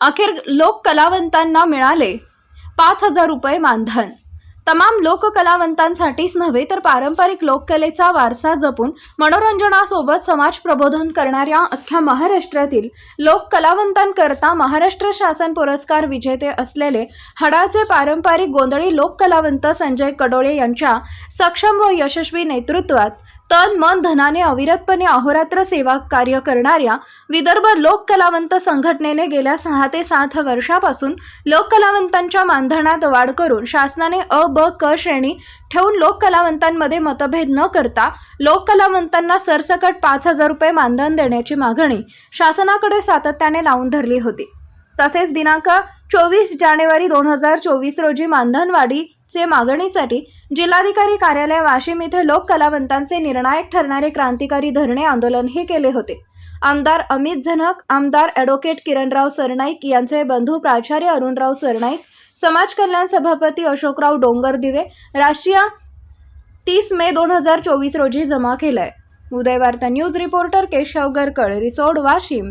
अखेर लोक कलावंतांना मिळाले पाच हजार रुपये मानधन. तमाम लोककलावंतांसाठीच नव्हे तर पारंपरिक लोककलेचा वारसा जपून मनोरंजनासोबत समाज प्रबोधन करणाऱ्या अख्ख्या महाराष्ट्रातील लोककलावंतांकरता महाराष्ट्र शासन पुरस्कार विजेते असलेले हडाचे पारंपरिक गोंधळी लोककलावंत संजय कडोळे यांच्या सक्षम व यशस्वी नेतृत्वात तन मन धनाने अविरतपणे अहोरात्र सेवा कार्य करणाऱ्या विदर्भ लोककलावंत संघटनेने गेल्या सहा ते सात वर्षापासून लोककलावंतांच्या मानधनात वाढ करून शासनाने अ ब क श्रेणी ठेवून लोककलावंतांमध्ये मतभेद न करता लोककलावंतांना सरसकट पाच हजार रुपये मानधन देण्याची मागणी शासनाकडे सातत्याने लावून धरली होती. तसेच दिनांक चोवीस जानेवारी दोन हजार चोवीस रोजी चे मागणीसाठी जिल्हाधिकारी कार्यालय वाशिम येथे लोक कलावंतांचे निर्णायक ठरणारे क्रांतिकारी धरणे आंदोलनही केले होते. आमदार अमित झनक आमदार ॲडव्होकेट किरणराव सरनाईक यांचे बंधू प्राचार्य अरुणराव सरनाईक समाज कल्याण सभापती अशोकराव डोंगरदिवे राष्ट्रीय तीस मे दोन हजार चोवीस रोजी जमा केलाय. Udayvarta news reporter Keshav Garkal Risod Washim.